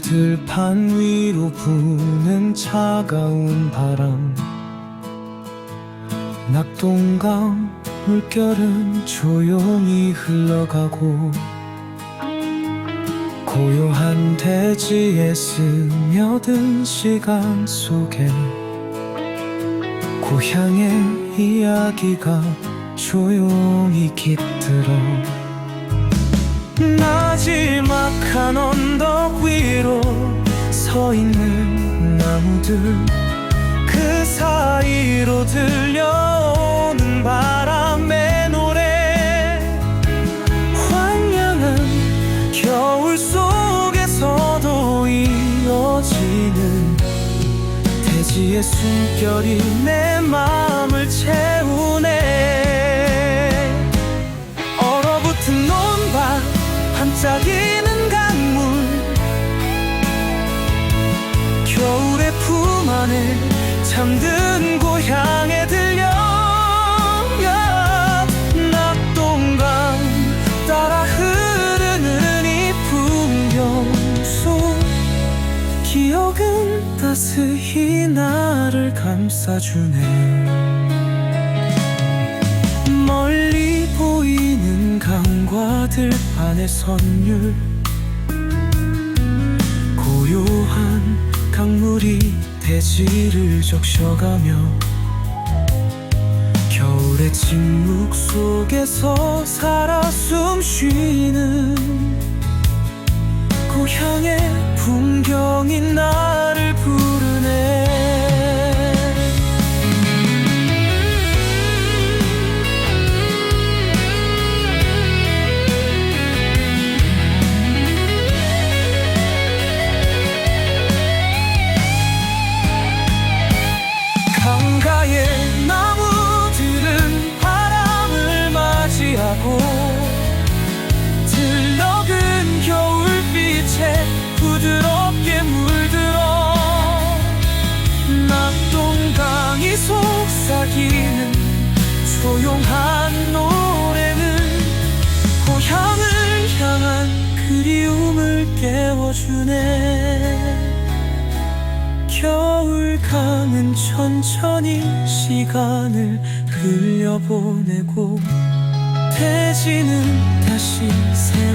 들판 위로 부는 차가운 바람. 낙동강 물결은 조용히 흘러가고 고요한 대지에 스며든 시간 속에 고향의 이야기가 조용히 깃들어. 나지막 한 언덕 위로 서 있는 나무들 그 사이로 들려오는 바람의 노래. 황량한 겨울 속에서도 이어지는 대지의 숨결이 내 마음을 채우네. 얼어붙은 논밭 반짝이는 품 안에 잠든 고향에 들려 낙동강 따라 흐르는 이 풍경 속 기억은 따스히 나를 감싸주네. 멀리 보이는 강과 들판의 선율 대지를 적셔가며 겨울의 침묵 속에서 살아 숨쉬는 고향의 풍경이 나 깨워주네. 겨울 강은 천천히 시간을 흘려보내고 대지는 다시 기다려